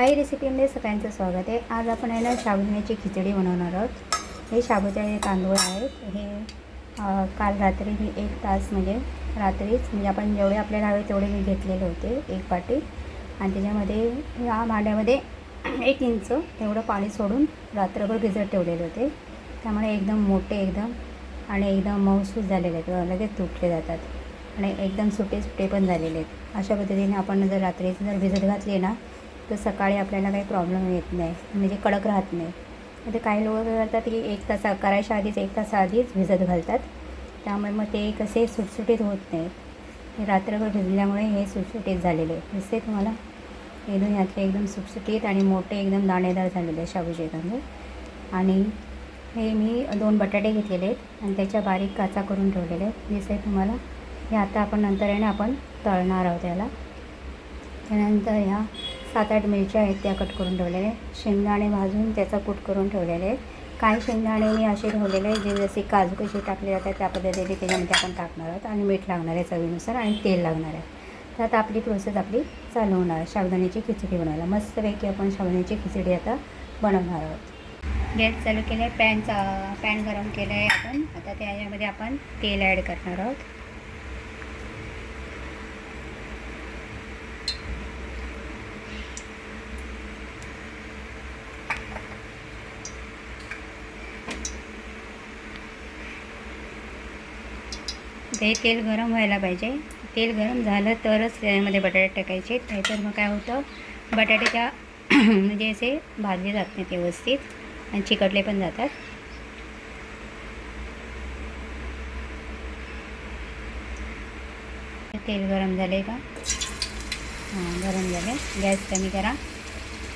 आई रेसिपीमध्ये सगळ्यांचं स्वागत आहे. आज आपण आहे ना शाबुदाण्याची खिचडी बनवणार आहोत. हे साबुदाणे तांदूळ आहेत. हे काल रात्री मी एक तास म्हणजे रात्रीच म्हणजे आपण जेवढे आपल्याला हवे तेवढे मी घेतलेले होते एक पाटी आणि त्याच्यामध्ये या भांड्यामध्ये एक इंच तेवढं पाणी सोडून रात्रभर भिजत ठेवलेले होते. त्यामुळे एकदम मोठे एकदम आणि एकदम मऊसूस झालेले आहेत. लगेच तुटले जातात. आणि एकदम सुटे सुटे पण झालेले आहेत. अशा पद्धतीने आपण जर रात्रीच जर भिजत घातली ना तर सकाळी आपल्याला काही प्रॉब्लेम येत नाही. म्हणजे कडक राहत नाही. आता काही लोक काय करतात की एक तास करायच्या आधीच एक तास आधीच भिजत घालतात. त्यामुळे मग ते कसे सुटसुटीत होत नाही. हे रात्रभर भिजल्यामुळे हे सुटसुटीत झालेले आहे. दिसते तुम्हाला? एकदम यातले एकदम सुटसुटीत आणि मोठे एकदम दाणेदार झालेले आहे शाबूचे तांदूळ आणि हे मी दोन बटाटे घेतलेले आहेत आणि त्याच्या बारीक काचा करून ठेवलेले आहेत. दिसते तुम्हाला? हे आता आपण नंतर आहे ना आपण तळणार आहोत याला. त्यानंतर ह्या सात आठ मिरच्या आहेत त्या कट करून ठेवलेल्या आहेत. शेंगदाणे भाजून त्याचा कूट करून ठेवलेले आहेत. काही शेंगदाणे मी असे ठेवलेले आहेत जे जसे काजू कशी टाकले जातात त्या पद्धतीने त्याच्यामध्ये म्हणजे आपण टाकणार आहोत आणि मीठ लागणार आहे चवीनुसार आणि तेल लागणार आहे. तर आता आपली प्रोसेस आपली चालू होणार आहे. खिचडी बनवायला. मस्तपैकी आपण शाबदाण्याची खिचडी आता बनवणार आहोत. गॅस चालू केलं आहे पॅनचा पॅन गरम केलं आहे आपण. आता त्याच्यामध्ये आपण तेल ॲड करणार आहोत. ते तेल गरम व्हायला पाहिजे. तेल गरम झालं तरच त्यामध्ये बटाटे टाकायचे. नाहीतर मग काय होतं? बटाट्याच्या म्हणजे असे भाजले जात नाहीत व्यवस्थित आणि चिकटले पण जातात. तेल गरम झाले का? हां गरम झाले गॅस कमी करा.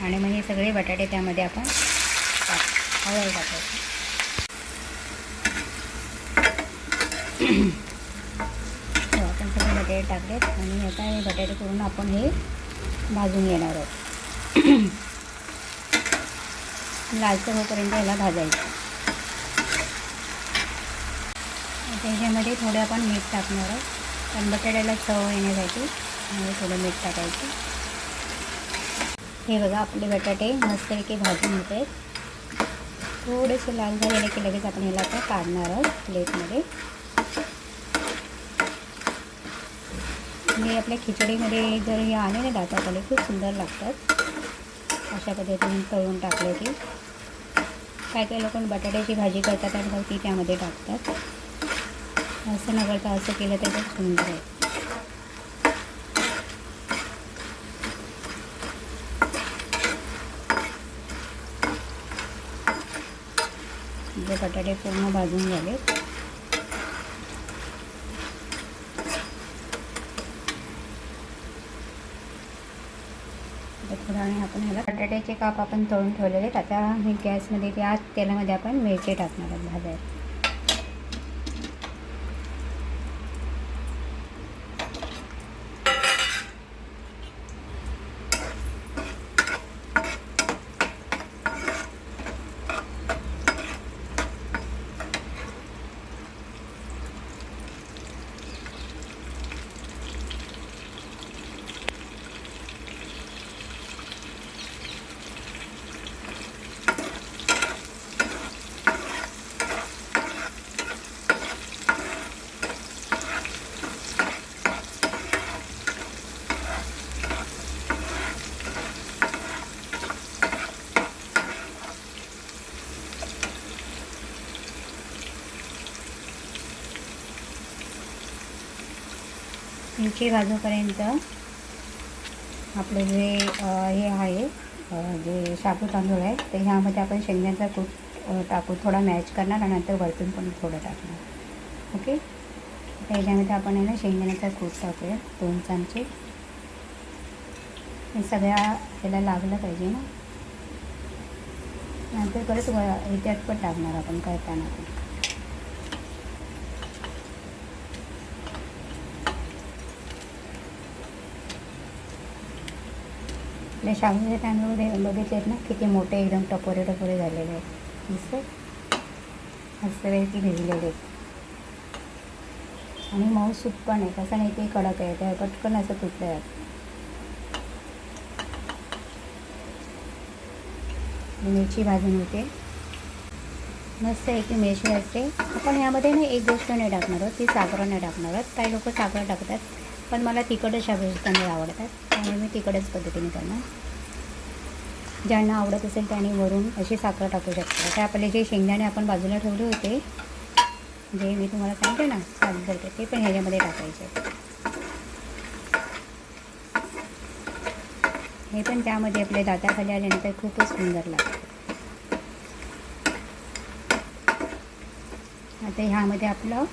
आणि मग हे सगळे बटाटे त्यामध्ये आपण टाक हळद टाकायचं. बटाटे टाकलेत आणि आता हे बटाटे करून आपण हे भाजून घेणार आहोत. लालसर होईपर्यंत याला भाजायचं. त्याच्यामध्ये थोडं आपण मीठ टाकणार आहोत. कारण बटाट्याला चव येण्यासाठी आणि थोडं मीठ टाकायचं. हे बघा आपले बटाटे मस्तपैकी भाजून होत आहेत. थोडेसे लाल झालेले की लगेच आपण याला आता काढणार आहोत प्लेटमध्ये. आणि आपल्या खिचडीमध्ये जर हे आले ना दाताखाली खूप सुंदर लागतात. अशा पद्धतीने तळून टाकले की काय काही लोक बटाट्याची भाजी करतात आणि मग ती त्यामध्ये टाकतात. असं न करता असं केलं तर खूप सुंदर आहे. जे बटाटे पूर्ण भाजून झाले. आणि आपण ह्याला बटाट्याचे काप आपण तळून ठेवलेले. आहेत आता हे गॅसमध्ये त्या तेलामध्ये आपण मिरची टाकणार आहोत भाजायला. मिरची भाजूपर्यंत आपलं जे हे आहे जे शाबू तांदूळ आहे ते ह्यामध्ये आपण शेंगण्याचा कूट टाकू. थोडा मॅच करणार आणि नंतर वरतून पण थोडं टाकणार. ओके? आता ह्याच्यामध्ये आपण आहे ना शेंगदाण्याचा कूट टाकूया दोन चमचे. हे सगळ्या ह्याला लागलं पाहिजे ना. नंतर परत व ह्याच्यात पण टाकणार आपण करताना पण. आपल्या शाबूचे तांदूळ बे- बघितलेत ना किती मोठे एकदम टपोरे टपोरे झालेले आहेत. दिसते मस्तपैकी भिजलेले आहेत. आणि मऊ सूप पण आहे तसं नाही ते कडक आहे त्या पटकन असं तुटलं आहे मिरची भाजून होते मस्त आहे की मिरची असते आपण ह्यामध्ये ना एक गोष्ट नाही टाकणार आहोत ती साखर नाही टाकणार आहोत. काही लोक साखर टाकतात. पण मला तिकडच शाबूचे तांदूळ आवडतात. त्यामुळे मी तिखटच पद्धतीने करणार ज्यांना आवडत असेल त्याने वरून अशी साखर टाकू शकतो. ते आपले जे शेंगदाणे आपण बाजूला ठेवले होते जे मी तुम्हाला सांगते ना साजूक करते ते पण ह्याच्यामध्ये टाकायचे. हे पण त्यामध्ये आपल्या दाताखाली आल्यानंतर खूपच सुंदर लागतं. आता ह्यामध्ये आपलं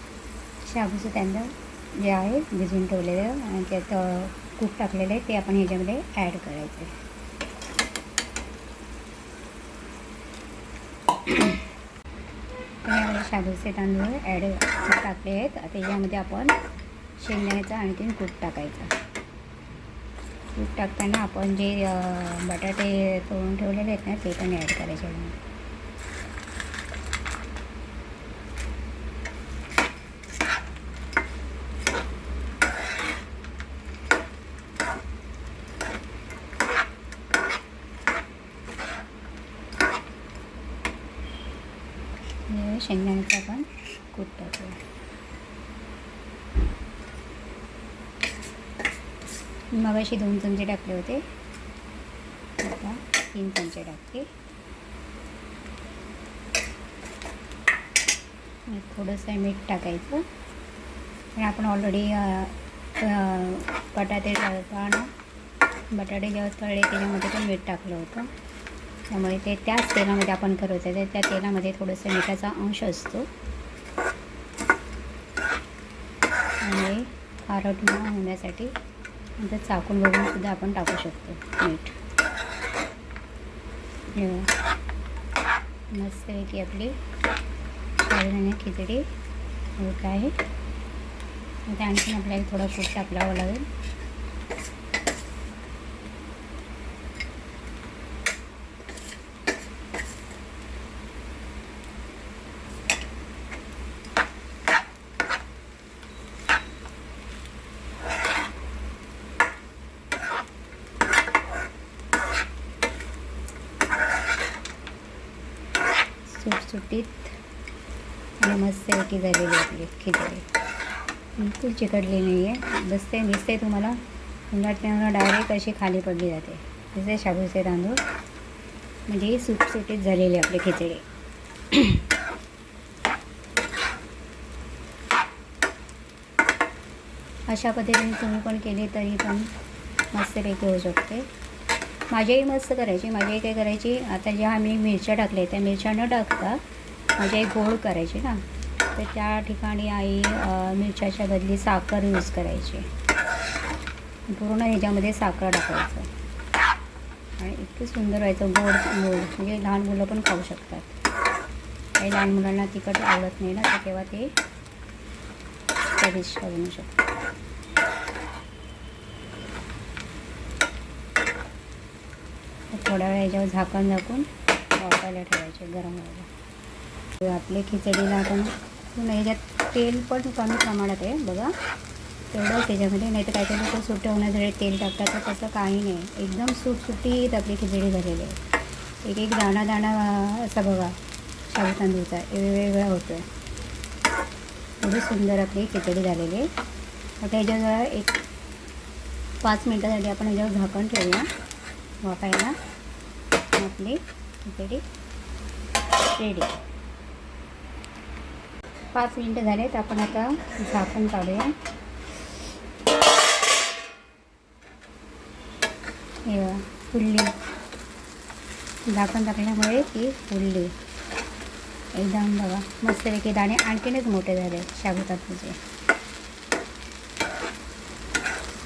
शाबूचं तांदूळ जे आहे भिजून ठेवलेलं आणि त्यात कूक कूप टाकलेलं आहे ते आपण ह्याच्यामध्ये ॲड करायचं. शाबूचे तांदूळ ॲड टाकले आहेत. आता यामध्ये आपण शेंगदाण्याचा आणखीन कूक टाकायचा. कूक टाकताना आपण जे बटाटे तोडून ठेवलेले आहेत ना ते पण ॲड करायचे यामध्ये. हे शेंगदाण्याचा आपण कूट टाकूया मी मगाशी दोन चमचे टाकले होते. आता तीन चमचे टाकते. थोडंसं मीठ टाकायचं. आणि आपण ऑलरेडी बटाटे तळताना बटाटे जेव्हा तळले त्याच्यामध्ये पण मीठ टाकलं होतं. त्यामुळे ते त्याच तेलामध्ये आपण करत आहे त्या तेलामध्ये थोडंसं मिठाचा अंश असतो. आणि खारट न होण्यासाठी नंतर चाकून बघून सुद्धा आपण टाकू शकतो मीठ. हे मस्त आहे की आपली साधारण खिचडी होत आहे. आता आणखीन आपल्याला थोडा कूट टाकलावं लागेल सुटसुटीत आणि मस्तपैकी झालेली आपली खिचडी. बिलकुल चिकटली नाही आहे दिसते दिसते तुम्हाला उन्हाळ्यात डायरेक्ट अशी खाली पडली जाते. जसे शाबूचे तांदूळ. म्हणजे ही सुटसुटीत झालेली आपली खिचडी. अशा पद्धतीने तुम्ही पण केली तरी पण मस्तपैकी होऊ शकते. माझ्याही मस्त करायची माझ्याही काय करायची. आता ज्या आम्ही मिरच्या टाकल्या त्या मिरच्या न टाकता माझी आई गोड करायची ना. तर त्या ठिकाणी आई मिरच्याच्या बदली साखर यूज करायची. पूर्ण ह्याच्यामध्ये साखर टाकायचं. आणि इतकं सुंदर व्हायचं. गोड गोड म्हणजे लहान मुलं पण खाऊ शकतात. काही लहान मुलांना तिखट आवडत नाही ना तर तेव्हा ते चविष्ट बनवू शकतात. थोड्या वेळ याच्यावर झाकण झाकून वाफायला ठेवायचे गरम व्हायला. आपले खिचडीला आपण पुन्हा याच्यात तेल पण कमी प्रमाणात आहे बघा. तेवढंच त्याच्यामध्ये नाही तर काय काय लोक सुट्ट होण्यासाठी तेल टाकतात तर तसं काही नाही. एकदम सुटसुटीत आपली खिचडी झालेली आहे. एक एक दाणा दाणा असा बघा शाबू तांदूळचा वेगवेगळा होतो आहे एवढी सुंदर आपली खिचडी झालेली आहे. आता ह्याच्यावर एक पाच मिनटासाठी आपण ह्याच्यावर झाकण ठेवूया वापायला आपली खिचडी रेडी पाच मिनटं झालेत आपण आता झाकण काढूया. हे फुलली. झाकण टाकल्यामुळे ती फुलली. एकदम बघा मस्तपैकी दाणे आणखीनच मोठे झाले शाबू तुझे म्हणजे.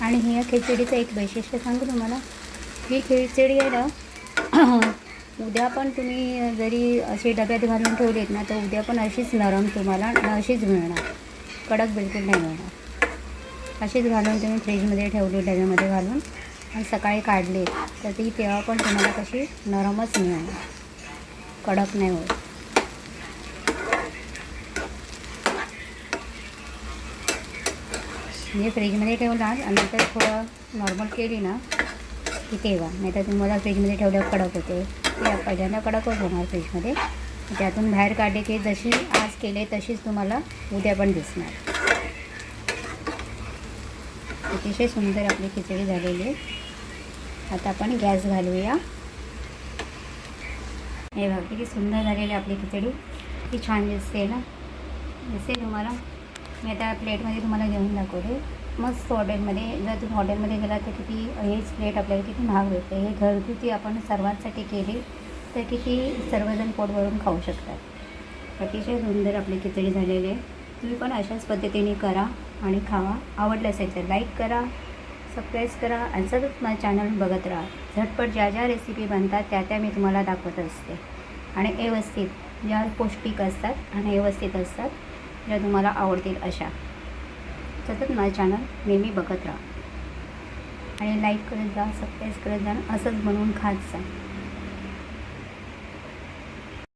आणि ह्या खिचडीचं एक वैशिष्ट्य सांगू तुम्हाला. ही खिचडी आहे ना उद्या पण तुम्ही जरी अशी डब्यात घालून ठेवलीत ना तर उद्या पण अशीच नरम तुम्हाला न अशीच मिळणार. कडक बिलकुल नाही मिळणार. अशीच घालून तुम्ही फ्रीजमध्ये ठेवली डब्यामध्ये घालून आणि सकाळी काढले तर ती तेव्हा पण तुम्हाला कशी नरमच मिळणार. कडक नाही होत. म्हणजे फ्रीजमध्ये ठेवला आणि नंतर थोडं नॉर्मल केली ना की तेव्हा. नाही तर तुम्हाला फ्रीजमध्ये ठेवल्यावर कडक होते. या पहिल्यांदा कडकच होणार फ्रीजमध्ये. त्यातून बाहेर काढले की जशी आज केले तशीच तुम्हाला उद्या पण दिसणार. अतिशय सुंदर आपली खिचडी झालेली आहे. आता आपण गॅस घालूया. हे बघा किती सुंदर झालेली आहे आपली खिचडी. किती छान दिसते ना. दिसते तुम्हाला? मी आता प्लेटमध्ये तुम्हाला घेऊन दाखवते. मस्त हॉटेलमध्ये जर तुम्ही हॉटेलमध्ये गेला तर किती हेच प्लेट आपल्याला किती महाग भेटते. हे घरगुती आपण सर्वांसाठी केली तर किती सर्वजण पोट भरून खाऊ शकतात. अतिशय सुंदर आपली खिचडी झालेली आहे. तुम्ही पण अशाच पद्धतीने करा आणि खावा. आवडलं असेल तर लाईक करा सबस्क्राईब करा आणि सतत माझ्या चॅनल बघत राहा. झटपट ज्या ज्या रेसिपी बनतात त्या त्या मी तुम्हाला दाखवत असते. आणि व्यवस्थित ज्या पौष्टिक असतात आणि व्यवस्थित असतात ज्या तुम्हाला आवडतील अशा. सतत माझं चॅनल नेहमी बघत राहा. आणि लाईक करत जा सबस्क्राईब करत जा असंच बनवून खात जा.